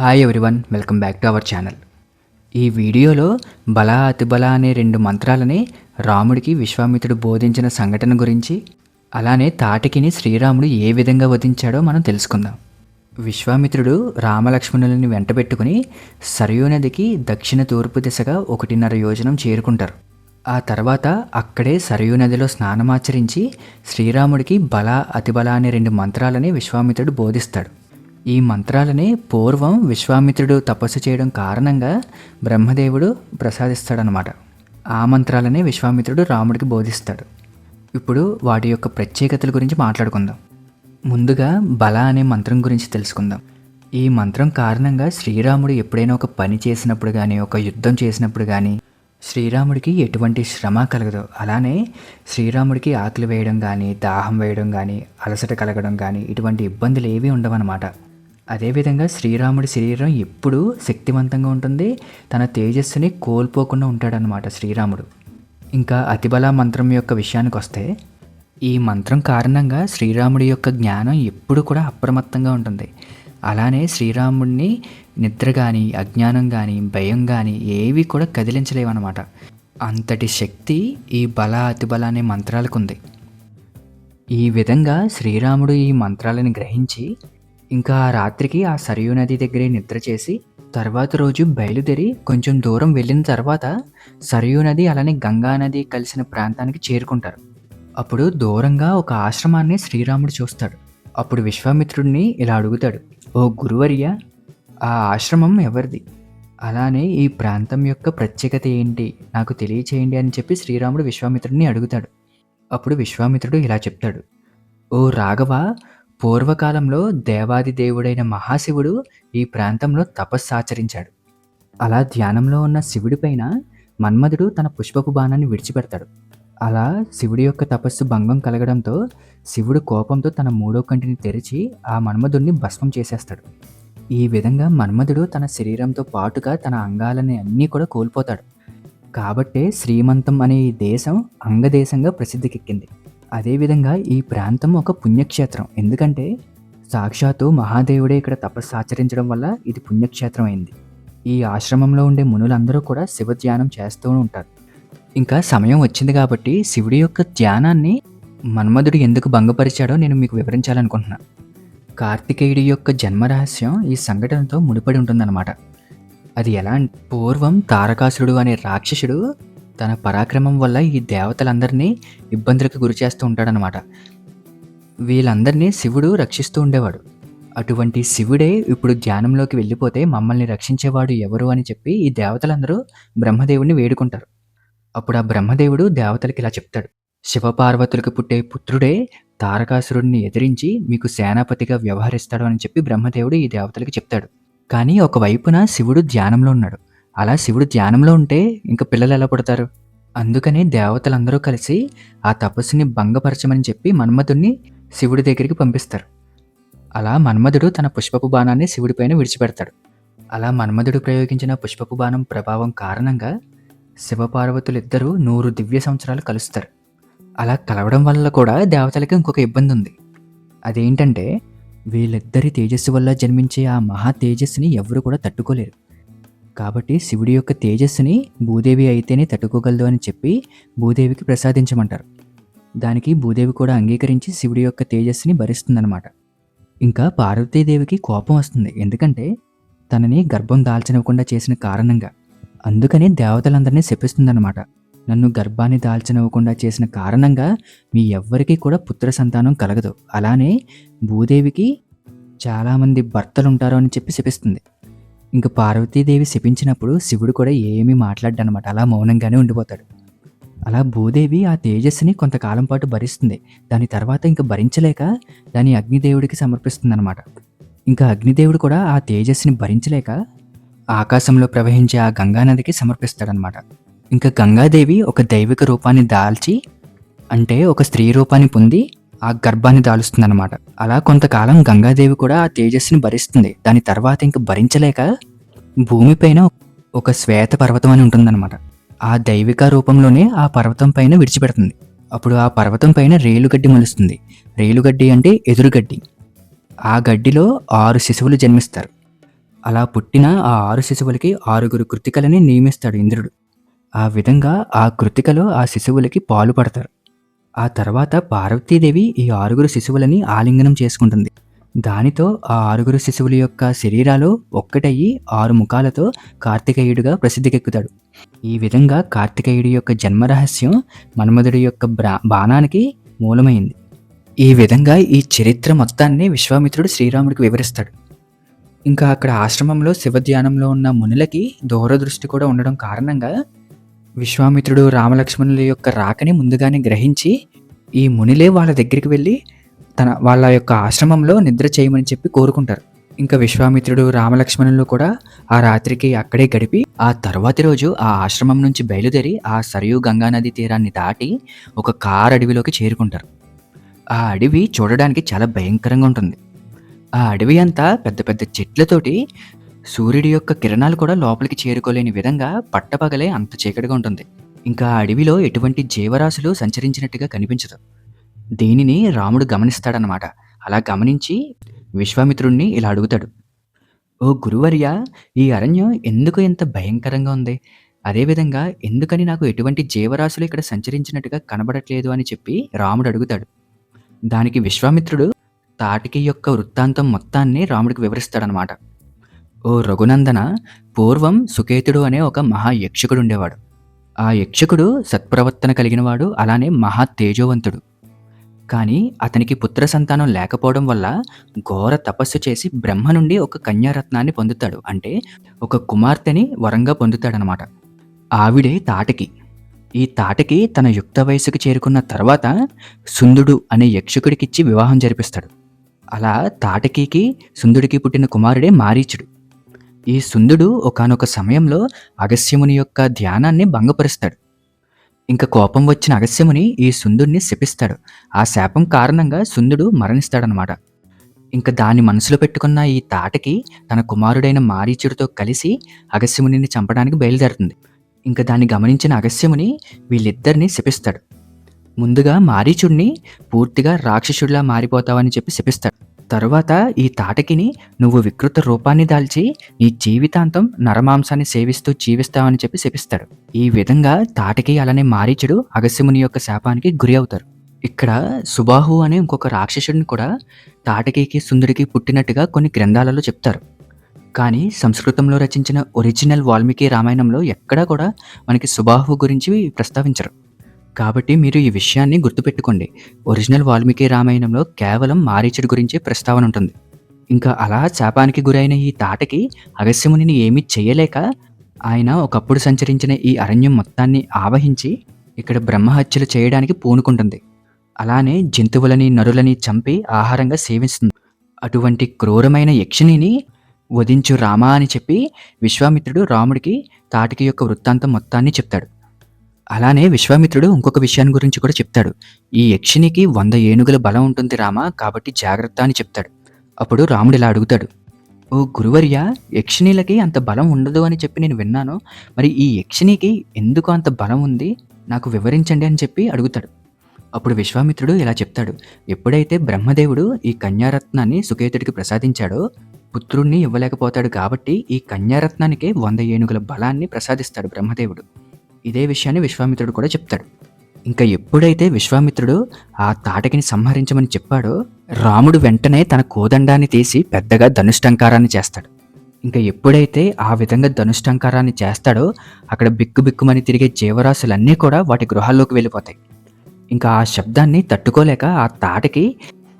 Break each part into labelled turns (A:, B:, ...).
A: Hi everyone welcome back to our channel ఈ వీడియోలో బల అతిబల అనే రెండు మంత్రాలని రాముడికి విశ్వామిత్రుడు బోధించిన సంఘటన గురించి అలానే తాటికిని శ్రీరాముడు ఏ విధంగా వధించాడో మనం తెలుసుకుందాం. విశ్వామిత్రుడు రామలక్ష్మణులని వెంటబెట్టుకుని సరయూ నదికి దక్షిణ తూర్పు దిశగా ఒకటిన్నర యోజనం చేరుకుంటారు. ఆ తర్వాత అక్కడే సరయూ నదిలో స్నానమాచరించి శ్రీరాముడికి బల అతిబల అనే రెండు మంత్రాలని విశ్వామిత్రుడు బోధిస్తాడు. ఈ మంత్రాలని పూర్వం విశ్వామిత్రుడు తపస్సు చేయడం కారణంగా బ్రహ్మదేవుడు ప్రసాదిస్తాడనమాట ఆ మంత్రాలనే విశ్వామిత్రుడు రాముడికి బోధిస్తాడు. ఇప్పుడు వాటి యొక్క ప్రత్యేకతల గురించి మాట్లాడుకుందాం. ముందుగా బల అనే మంత్రం గురించి తెలుసుకుందాం. ఈ మంత్రం కారణంగా శ్రీరాముడు ఎప్పుడైనా ఒక పని చేసినప్పుడు కానీ ఒక యుద్ధం చేసినప్పుడు కానీ శ్రీరాముడికి ఎటువంటి శ్రమ కలగదు. అలానే శ్రీరాముడికి ఆకలి వేయడం కానీ దాహం వేయడం కానీ అలసట కలగడం కానీ ఇటువంటి ఇబ్బందులు ఏవి ఉండవన్నమాట. అదేవిధంగా శ్రీరాముడి శరీరం ఎప్పుడూ శక్తివంతంగా ఉంటుంది. తన తేజస్సుని కోల్పోకుండా ఉంటాడనమాట శ్రీరాముడు. ఇంకా అతిబల మంత్రం యొక్క విషయానికి వస్తే ఈ మంత్రం కారణంగా శ్రీరాముడి యొక్క జ్ఞానం ఎప్పుడు కూడా అప్రమత్తంగా ఉంటుంది. అలానే శ్రీరాముడిని నిద్ర కానీ అజ్ఞానం కానీ భయం కానీ ఏవి కూడా కదిలించలేవన్నమాట. అంతటి శక్తి ఈ బల అతిబల అనే మంత్రాలకు ఉంది ఈ విధంగా శ్రీరాముడు ఈ మంత్రాలను గ్రహించి ఇంకా రాత్రికి ఆ సరియు నది దగ్గరే నిద్ర చేసి తర్వాత రోజు బయలుదేరి కొంచెం దూరం వెళ్ళిన తర్వాత సరియు నది అలానే గంగా నది కలిసిన ప్రాంతానికి చేరుకుంటారు. అప్పుడు దూరంగా ఒక ఆశ్రమాన్ని శ్రీరాముడు చూస్తాడు. అప్పుడు విశ్వామిత్రుడిని ఇలా అడుగుతాడు ఓ గురువర్య ఆ ఆశ్రమం ఎవరిది? అలానే ఈ ప్రాంతం యొక్క ప్రత్యేకత ఏంటి? నాకు తెలియచేయండి అని చెప్పి శ్రీరాముడు విశ్వామిత్రుడిని అడుగుతాడు. అప్పుడు విశ్వామిత్రుడు ఇలా చెప్తాడు ఓ రాఘవ పూర్వకాలంలో దేవాది దేవుడైన మహాశివుడు ఈ ప్రాంతంలో తపస్సు ఆచరించాడు. అలా ధ్యానంలో ఉన్న శివుడిపైన మన్మధుడు తన పుష్పపు బాణాన్ని విడిచిపెడతాడు. అలా శివుడి యొక్క తపస్సు భంగం కలగడంతో శివుడు కోపంతో తన మూడో కంటిని తెరిచి ఆ మన్మధుడిని భస్మం చేసేస్తాడు. ఈ విధంగా మన్మధుడు తన శరీరంతో పాటుగా తన అంగాలని అన్నీ కూడా కోల్పోతాడు. కాబట్టే శ్రీమంతం అనే ఈ దేశం అంగదేశంగా ప్రసిద్ధికెక్కింది. అదేవిధంగా ఈ ప్రాంతం ఒక పుణ్యక్షేత్రం. ఎందుకంటే సాక్షాత్తు మహాదేవుడే ఇక్కడ తపస్సు ఆచరించడం వల్ల ఇది పుణ్యక్షేత్రం అయింది. ఈ ఆశ్రమంలో ఉండే మునులందరూ కూడా శివ ధ్యానం చేస్తూ ఉంటారు. ఇంకా సమయం వచ్చింది కాబట్టి శివుడి యొక్క ధ్యానాన్ని మన్మధుడు ఎందుకు భంగపరిచాడో నేను మీకు వివరించాలనుకుంటున్నాను కార్తికేయుడి యొక్క జన్మరహస్యం ఈ సంఘటనతో ముడిపడి ఉంటుందన్నమాట. అది ఎలా పూర్వం తారకాసురుడు అనే రాక్షసుడు తన పరాక్రమం వల్ల ఈ దేవతలందరినీ ఇబ్బందులకు గురి చేస్తూ ఉంటాడనమాట వీళ్ళందరినీ శివుడు రక్షిస్తూ ఉండేవాడు. అటువంటి శివుడే ఇప్పుడు ధ్యానంలోకి వెళ్ళిపోతే మమ్మల్ని రక్షించేవాడు ఎవరు అని చెప్పి ఈ దేవతలందరూ బ్రహ్మదేవుడిని వేడుకుంటారు. అప్పుడు ఆ బ్రహ్మదేవుడు దేవతలకి ఇలా చెప్తాడు. శివపార్వతులకు పుట్టే పుత్రుడే తారకాసురుడిని ఎదిరించి మీకు సేనాపతిగా వ్యవహరిస్తాడు అని చెప్పి బ్రహ్మదేవుడు ఈ దేవతలకి చెప్తాడు. కానీ ఒకవైపున శివుడు ధ్యానంలో ఉన్నాడు. అలా శివుడు ధ్యానంలో ఉంటే ఇంకా పిల్లలు ఎలా పుడతారు? అందుకనే దేవతలందరూ కలిసి ఆ తపస్సుని భంగపరచమని చెప్పి మన్మధుడిని శివుడి దగ్గరికి పంపిస్తారు. అలా మన్మధుడు తన పుష్పపు బాణాన్ని శివుడిపైన విడిచిపెడతాడు. అలా మన్మధుడు ప్రయోగించిన పుష్పపు బాణం ప్రభావం కారణంగా శివపార్వతులిద్దరూ నూరు దివ్య సంవత్సరాలు కలుస్తారు. అలా కలవడం వల్ల కూడా దేవతలకి ఇంకొక ఇబ్బంది ఉంది అదేంటంటే వీళ్ళిద్దరి తేజస్సు వల్ల జన్మించే ఆ మహా తేజస్సుని ఎవరు కూడా తట్టుకోలేరు. కాబట్టి శివుడి యొక్క తేజస్సుని భూదేవి అయితేనే తట్టుకోగలదు అని చెప్పి భూదేవికి ప్రసాదించమంటారు. దానికి భూదేవి కూడా అంగీకరించి శివుడి యొక్క తేజస్సుని భరిస్తుందన్నమాట. ఇంకా పార్వతీదేవికి కోపం వస్తుంది. ఎందుకంటే తనని గర్భం దాల్చనివ్వకుండా చేసిన కారణంగా అందుకని దేవతలందరినీ శపిస్తుందన్నమాట. నన్ను గర్భాన్ని దాల్చనివ్వకుండా చేసిన కారణంగా మీ ఎవ్వరికీ కూడా పుత్ర సంతానం కలగదు. అలానే భూదేవికి చాలామంది భర్తలు ఉంటారు అని చెప్పి శపిస్తుంది. ఇంకా పార్వతీదేవి శపించినప్పుడు శివుడు కూడా ఏమీ మాట్లాడ్డనమాట. అలా మౌనంగానే ఉండిపోతాడు. అలా భూదేవి ఆ తేజస్సుని కొంతకాలం పాటు భరిస్తుంది. దాని తర్వాత ఇంకా భరించలేక దాని అగ్నిదేవుడికి సమర్పిస్తుంది అనమాట ఇంకా అగ్నిదేవుడు కూడా ఆ తేజస్సుని భరించలేక ఆకాశంలో ప్రవహించే ఆ గంగానదికి సమర్పిస్తాడనమాట. ఇంకా గంగాదేవి ఒక దైవిక రూపాన్ని దాల్చి అంటే ఒక స్త్రీ రూపాన్ని పొంది ఆ గర్భాన్ని దాలుస్తుందన్నమాట అలా కొంతకాలం గంగాదేవి కూడా ఆ తేజస్సుని భరిస్తుంది. దాని తర్వాత ఇంక భరించలేక భూమిపైన ఒక శ్వేత పర్వతం అని ఉంటుందన్నమాట. ఆ దైవిక రూపంలోనే ఆ పర్వతం పైన విడిచిపెడుతుంది. అప్పుడు ఆ పర్వతం పైన రేలుగడ్డి మొలుస్తుంది. రేలుగడ్డి అంటే ఎదురుగడ్డి. ఆ గడ్డిలో ఆరు శిశువులు జన్మిస్తారు. అలా పుట్టిన ఆ ఆరు శిశువులకి ఆరుగురు కృతికలని నియమిస్తాడు ఇంద్రుడు. ఆ విధంగా ఆ కృతికలో ఆ శిశువులకి పాలు పడతారు. ఆ తర్వాత పార్వతీదేవి ఈ ఆరుగురు శిశువులని ఆలింగనం చేసుకుంటుంది. దానితో ఆ ఆరుగురు శిశువుల యొక్క శరీరాలు ఒక్కటయ్యి ఆరు ముఖాలతో కార్తికేయుడిగా ప్రసిద్ధికెక్కుతాడు. ఈ విధంగా కార్తికేయుడి యొక్క జన్మరహస్యం మన్మధుడి యొక్క బ్రా బాణానికి మూలమైంది. ఈ విధంగా ఈ చరిత్ర మొత్తాన్ని విశ్వామిత్రుడు శ్రీరాముడికి వివరిస్తాడు. ఇంకా అక్కడ ఆశ్రమంలో శివధ్యానంలో ఉన్న మునులకి దూరదృష్టి కూడా ఉండడం కారణంగా విశ్వామిత్రుడు రామలక్ష్మణుల యొక్క రాకని ముందుగానే గ్రహించి ఈ మునిలే వాళ్ళ దగ్గరికి వెళ్ళి తన వాళ్ళ యొక్క ఆశ్రమంలో నిద్ర చేయమని చెప్పి కోరుకుంటారు. ఇంకా విశ్వామిత్రుడు రామలక్ష్మణులు కూడా ఆ రాత్రికి అక్కడే గడిపి ఆ తర్వాతి రోజు ఆ ఆశ్రమం నుంచి బయలుదేరి ఆ సరియు గంగానది తీరాన్ని దాటి ఒక కార్ అడవిలోకి చేరుకుంటారు. ఆ అడవి చూడడానికి చాలా భయంకరంగా ఉంటుంది. ఆ అడవి అంతా పెద్ద పెద్ద చెట్లతోటి సూర్యుడి యొక్క కిరణాలు కూడా లోపలికి చేరుకోలేని విధంగా పట్టపగలే అంత చీకటిగా ఉంటుంది. ఇంకా ఆ అడవిలో ఎటువంటి జీవరాశులు సంచరించినట్టుగా కనిపించదు. దీనిని రాముడు గమనిస్తాడనమాట అలా గమనించి విశ్వామిత్రుణ్ణి ఇలా అడుగుతాడు. ఓ గురువర్య ఈ అరణ్యం ఎందుకు ఇంత భయంకరంగా ఉంది? అదేవిధంగా ఎందుకని నాకు ఎటువంటి జీవరాశులు ఇక్కడ సంచరించినట్టుగా కనబడట్లేదు అని చెప్పి రాముడు అడుగుతాడు. దానికి విశ్వామిత్రుడు తాటికి యొక్క వృత్తాంతం మొత్తాన్ని రాముడికి వివరిస్తాడనమాట ఓ రఘునందన పూర్వం సుకేతుడు అనే ఒక మహా యక్షకుడు ఉండేవాడు. ఆ యక్షకుడు సత్ప్రవర్తన కలిగినవాడు అలానే మహా తేజోవంతుడు. కానీ అతనికి పుత్ర సంతానం లేకపోవడం వల్ల ఘోర తపస్సు చేసి బ్రహ్మ నుండి ఒక కన్యారత్నాన్ని పొందుతాడు. అంటే ఒక కుమార్తెని వరంగా పొందుతాడనమాట ఆవిడే తాటకి. ఈ తాటకి తన యుక్త వయసుకు చేరుకున్న తర్వాత సుందుడు అనే యక్షకుడికిచ్చి వివాహం జరిపిస్తాడు. అలా తాటకీకి సుందుడికి పుట్టిన కుమారుడే మారీచుడు. ఈ సుందుడు ఒకానొక సమయంలో అగస్యముని యొక్క ధ్యానాన్ని భంగపరుస్తాడు. ఇంకా కోపం వచ్చిన అగస్యముని ఈ సుందుడిని శపిస్తాడు. ఆ శాపం కారణంగా సుందుడు మరణిస్తాడనమాట ఇంకా దాన్ని మనసులో పెట్టుకున్న ఈ తాటకి తన కుమారుడైన మారీచుడితో కలిసి అగస్యమునిని చంపడానికి బయలుదేరుతుంది. ఇంకా దాన్ని గమనించిన అగస్యముని వీళ్ళిద్దరిని శపిస్తాడు. ముందుగా మారీచుడిని పూర్తిగా రాక్షసుడిలా మారిపోతావని చెప్పి శపిస్తాడు. తరువాత ఈ తాటకిని నువ్వు వికృత రూపాన్ని దాల్చి నీ జీవితాంతం నరమాంసాన్ని సేవిస్తూ జీవిస్తావని చెప్పి శపిస్తాడు. ఈ విధంగా తాటకి అలానే మారీచుడు అగస్యముని యొక్క శాపానికి గురి అవుతారు. ఇక్కడ సుబాహు అనే ఇంకొక రాక్షసుడిని కూడా తాటకికి సుందరికి పుట్టినట్టుగా కొన్ని గ్రంథాలలో చెప్తారు. కానీ సంస్కృతంలో రచించిన ఒరిజినల్ వాల్మీకి రామాయణంలో ఎక్కడా కూడా మనకి సుబాహు గురించి ప్రస్తావించరు. కాబట్టి మీరు ఈ విషయాన్ని గుర్తుపెట్టుకోండి. ఒరిజినల్ వాల్మీకి రామాయణంలో కేవలం మారీచుడి గురించి ప్రస్తావన ఉంటుంది. ఇంకా అలా శాపానికి గురైన ఈ తాటకి అగస్యమునిని ఏమీ చేయలేక ఆయన ఒకప్పుడు సంచరించిన ఈ అరణ్యం మొత్తాన్ని ఆవహించి ఇక్కడ బ్రహ్మహత్యలు చేయడానికి పూనుకుంటుంది. అలానే జంతువులని నరులని చంపి ఆహారంగా సేవిస్తుంది. అటువంటి క్రూరమైన యక్షిణిని వధించు రామా అని చెప్పి విశ్వామిత్రుడు రాముడికి తాటికి యొక్క వృత్తాంతం మొత్తాన్ని చెప్తాడు. అలానే విశ్వామిత్రుడు ఇంకొక విషయాన్ని గురించి కూడా చెప్తాడు. ఈ యక్షినికి వంద ఏనుగుల బలం ఉంటుంది రామ కాబట్టి జాగ్రత్త అని చెప్తాడు. అప్పుడు రాముడు ఇలా అడుగుతాడు. ఓ గురువర్య యక్షిణీలకి అంత బలం ఉండదు అని చెప్పి నేను విన్నాను. మరి ఈ యక్షిణికి ఎందుకు అంత బలం ఉంది? నాకు వివరించండి అని చెప్పి అడుగుతాడు. అప్పుడు విశ్వామిత్రుడు ఇలా చెప్తాడు. ఎప్పుడైతే బ్రహ్మదేవుడు ఈ కన్యారత్నాన్ని సుకేతుడికి ప్రసాదించాడో పుత్రుణ్ణి ఇవ్వలేకపోతాడు కాబట్టి ఈ కన్యారత్నానికే వంద ఏనుగుల బలాన్ని ప్రసాదిస్తాడు బ్రహ్మదేవుడు. ఇదే విషయాన్ని విశ్వామిత్రుడు కూడా చెప్తాడు. ఇంకా ఎప్పుడైతే విశ్వామిత్రుడు ఆ తాటకిని సంహరించమని చెప్పాడో రాముడు వెంటనే తన కోదండాన్ని తీసి పెద్దగా ధనుష్టంకారాన్ని చేస్తాడు. ఇంకా ఎప్పుడైతే ఆ విధంగా ధనుష్టంకారాన్ని చేస్తాడో అక్కడ బిక్కు బిక్కుమని తిరిగే జీవరాశులన్నీ కూడా వాటి గృహాల్లోకి వెళ్ళిపోతాయి. ఇంకా ఆ శబ్దాన్ని తట్టుకోలేక ఆ తాటకి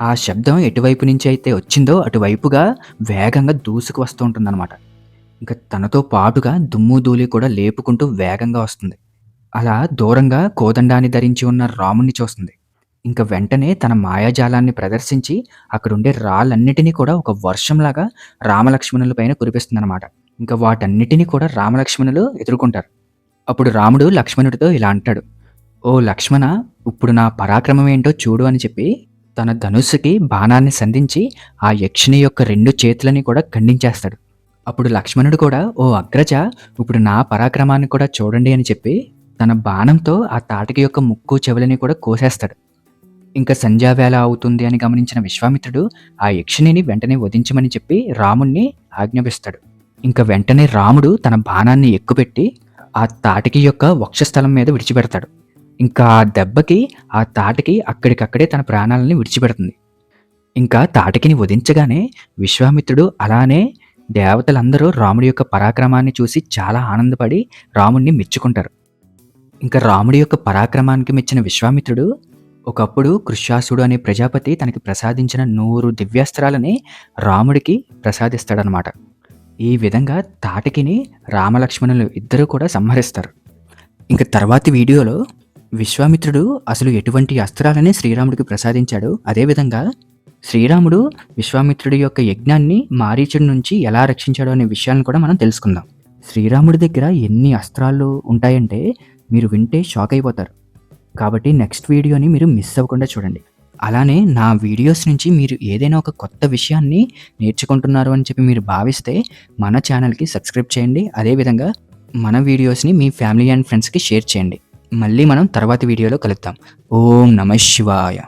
A: ఆ శబ్దం ఎటువైపు నుంచి అయితే వచ్చిందో అటువైపుగా వేగంగా దూసుకు వస్తూ ఉంటుందన్నమాట. ఇంకా తనతో పాటుగా దుమ్ము ధూళి కూడా లేపుకుంటూ వేగంగా వస్తుంది. అలా దూరంగా కోదండాన్ని ధరించి ఉన్న రాముణ్ణి చూస్తుంది. ఇంకా వెంటనే తన మాయాజాలాన్ని ప్రదర్శించి అక్కడుండే రాళ్ళన్నిటినీ కూడా ఒక వర్షంలాగా రామలక్ష్మణుల పైన కురిపిస్తుందన్నమాట. ఇంకా వాటన్నిటినీ కూడా రామలక్ష్మణులు ఎదుర్కొంటారు. అప్పుడు రాముడు లక్ష్మణుడితో ఇలా అంటాడు ఓ లక్ష్మణ ఇప్పుడు నా పరాక్రమం ఏంటో చూడు అని చెప్పి తన ధనుస్సుకి బాణాన్ని సంధించి ఆ యక్షిని యొక్క రెండు చేతులని కూడా ఖండించేస్తాడు. అప్పుడు లక్ష్మణుడు కూడా ఓ అగ్రజ ఇప్పుడు నా పరాక్రమాన్ని కూడా చూడండి అని చెప్పి తన బాణంతో ఆ తాటకి యొక్క ముక్కు చెవులని కూడా కోసేస్తాడు. ఇంకా సంధ్యావేళ అవుతుంది అని గమనించిన విశ్వామిత్రుడు ఆ యక్షిణిని వెంటనే వధించమని చెప్పి రాముణ్ణి ఆజ్ఞాపిస్తాడు. ఇంకా వెంటనే రాముడు తన బాణాన్ని ఎక్కుపెట్టి ఆ తాటికి యొక్క వక్షస్థలం మీద విడిచిపెడతాడు. ఇంకా ఆ దెబ్బకి ఆ తాటికి అక్కడికక్కడే తన ప్రాణాలని విడిచిపెడుతుంది. ఇంకా తాటికిని వధించగానే విశ్వామిత్రుడు అలానే దేవతలందరూ రాముడి యొక్క పరాక్రమాన్ని చూసి చాలా ఆనందపడి రాముడిని మెచ్చుకుంటారు. ఇంకా రాముడి యొక్క పరాక్రమానికి మెచ్చిన విశ్వామిత్రుడు ఒకప్పుడు కృష్యాసుడు అనే ప్రజాపతి తనకి ప్రసాదించిన నూరు దివ్యాస్త్రాలని రాముడికి ప్రసాదిస్తాడనమాట ఈ విధంగా తాటికిని రామలక్ష్మణులు ఇద్దరూ కూడా సంహరిస్తారు. ఇంకా తర్వాతి వీడియోలో విశ్వామిత్రుడు అసలు ఎటువంటి అస్త్రాలని శ్రీరాముడికి ప్రసాదించాడు. అదేవిధంగా శ్రీరాముడు విశ్వామిత్రుడి యొక్క యజ్ఞాన్ని మారీచుడి నుంచి ఎలా రక్షించాడు అనే విషయాన్ని కూడా మనం తెలుసుకుందాం. శ్రీరాముడి దగ్గర ఎన్ని అస్త్రాలు ఉంటాయంటే మీరు వింటే షాక్ అయిపోతారు. కాబట్టి నెక్స్ట్ వీడియోని మీరు మిస్ అవ్వకుండా చూడండి. అలానే నా వీడియోస్ నుంచి మీరు ఏదైనా ఒక కొత్త విషయాన్ని నేర్చుకుంటున్నారు అని చెప్పి మీరు భావిస్తే మన ఛానల్కి సబ్స్క్రైబ్ చేయండి. అదేవిధంగా మన వీడియోస్ని మీ ఫ్యామిలీ అండ్ ఫ్రెండ్స్కి షేర్ చేయండి. మళ్ళీ మనం తర్వాతి వీడియోలో కలుద్దాం. ఓం నమ శివాయ.